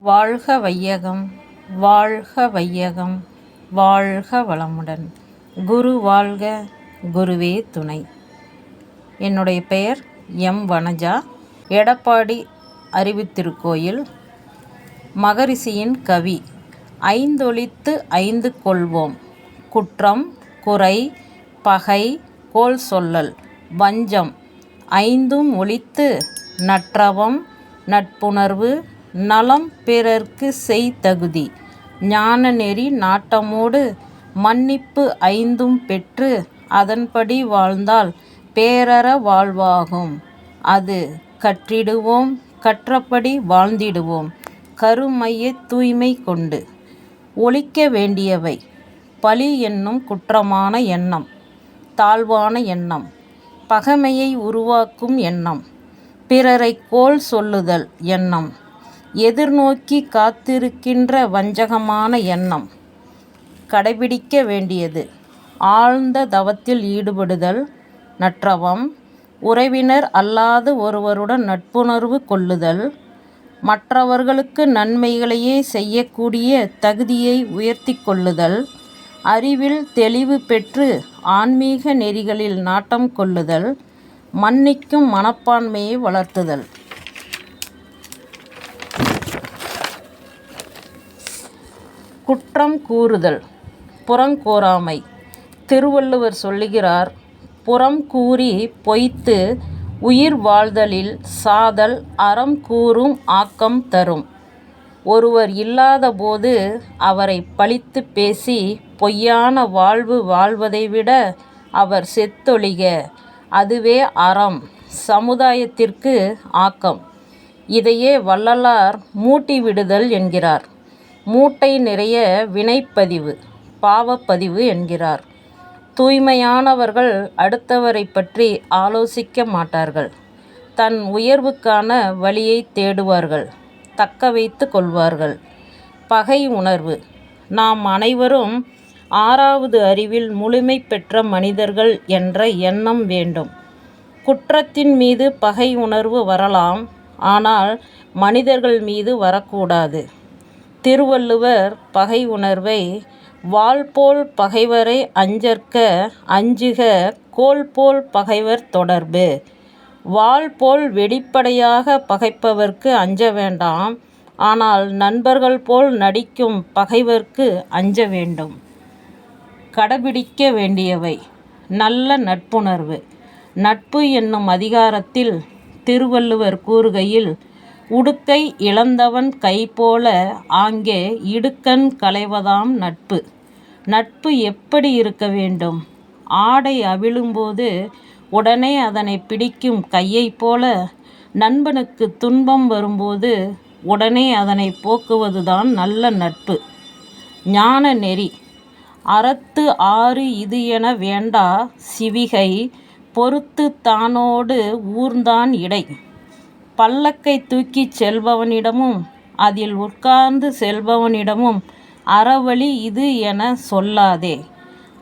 வாழ்க வையகம் வாழ்க வையகம் வாழ்க வளமுடன். குரு வாழ்க குருவே துணை. என்னுடைய பெயர் எம். வனஜா. எடப்பாடி அறிவித்திருக்கோயில் மகரிஷியின் கவி. ஐந்தொழித்து ஐந்து கொள்வோம். குற்றம் குறை பகை கோல் சொல்லல் வஞ்சம். ஐந்தும் ஒழித்து நற்றவம் நட்புணர்வு நலம் பிறர்க்கு செய் தகுதி ஞானநெறி நாட்டமோடு மன்னிப்பு ஐந்தும் பெற்று அதன்படி வாழ்ந்தால் பேரற வாழ்வாகும். அது கற்றிடுவோம் கற்றபடி வாழ்ந்திடுவோம் கருமைய தூய்மை கொண்டு. ஒழிக்க வேண்டியவை பழி என்னும் குற்றமான எண்ணம் தாழ்வான எண்ணம் பகைமையை உருவாக்கும் எண்ணம் பிறரைக் கோல் சொல்லுதல் எண்ணம் எதிர்நோக்கி காத்திருக்கின்ற வஞ்சகமான எண்ணம். கடைபிடிக்க வேண்டியது. ஆழ்ந்த தவத்தில் ஈடுபடுதல் நற்றவம். உறவினர் அல்லாது ஒருவருடன் நட்புணர்வு கொள்ளுதல். மற்றவர்களுக்கு நன்மைகளையே செய்யக்கூடிய தகுதியை உயர்த்தி கொள்ளுதல். அறிவில் தெளிவு பெற்று ஆன்மீக நெறிகளில் நாட்டம் கொள்ளுதல். மன்னிக்கும் மனப்பான்மையை வளர்த்துதல். குற்றம் கூறுதல் புறங்கூறாமை திருவள்ளுவர் சொல்லுகிறார் புறம் கூறி பொய்த்து உயிர் வாழ்தலில் சாதல் அறம் கூறும் ஆக்கம் தரும். ஒருவர் இல்லாதபோது அவரை பழித்து பேசி பொய்யான வாழ்வு வாழ்வதை விட அவர் செத்தொழிக. அதுவே அறம் சமுதாயத்திற்கு ஆக்கம். இதையே வள்ளலார் மூட்டிவிடுதல் என்கிறார். மூட்டை நிறைய வினைப்பதிவு பாவப்பதிவு என்கிறார். தூய்மையானவர்கள் அடுத்தவரை பற்றி ஆலோசிக்க மாட்டார்கள். தன் உயர்வுக்கான வழியை தேடுவார்கள். தக்க வைத்து கொள்வார்கள். பகை உணர்வு நாம் அனைவரும் ஆறாவது அறிவில் முழுமை பெற்ற மனிதர்கள் என்ற எண்ணம் வேண்டும். குற்றத்தின் மீது பகை உணர்வு வரலாம். ஆனால் மனிதர்கள் மீது வரக்கூடாது. திருவள்ளுவர் பகை உணர்வை வாள்போல் பகைவரை அஞ்சற்க அஞ்சுக கோல்போல் பகைவர் தொடர்பு. வாள்போல் வெளிப்படையாக பகைப்பவர்க்கு அஞ்ச வேண்டாம் ஆனால் நண்பர்கள் போல் நடிக்கும் பகைவர்க்கு அஞ்ச வேண்டும். கடைபிடிக்க வேண்டியவை. நல்ல நட்புணர்வு. நட்பு என்னும் அதிகாரத்தில் திருவள்ளுவர் கூறுகையில் உடுக்கை இழந்தவன் கைபோல ஆங்கே இடுக்கண் களைவதாம் நட்பு. நட்பு எப்படி இருக்க வேண்டும்? ஆடை அவிழும்போது உடனே அதனை பிடிக்கும் கையைப் போல நண்பனுக்குத் துன்பம் வரும்போது உடனே அதனை போக்குவதுதான் நல்ல நட்பு. ஞான நெறி அறத்து ஆறு இது என வேண்டா சிவிகை பொறுத்து தானோடு ஊர்ந்தான் இடை. பல்லக்கை தூக்கிச் செல்பவனிடமும் அதில் உட்கார்ந்து செல்பவனிடமும் அறவழி இது எனச் சொல்லாதே.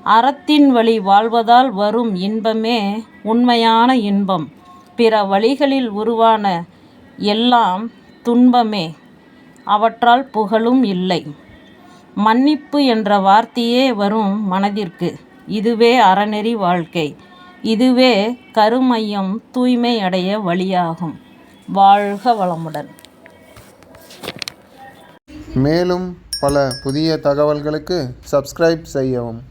அறத்தின் வழி வாழ்வதால் வரும் இன்பமே உண்மையான இன்பம். பிற வழிகளில் உருவான எல்லாம் துன்பமே. அவற்றால் புகழும் இல்லை. மன்னிப்பு என்ற வார்த்தையே வரும் மனதிற்கு. இதுவே அறநெறி வாழ்க்கை. இதுவே கருமையம் தூய்மை அடைய வழியாகும். வாழ்க வளமுடன். மேலும் பல புதிய தகவல்களுக்கு சப்ஸ்கிரைப் செய்யவும்.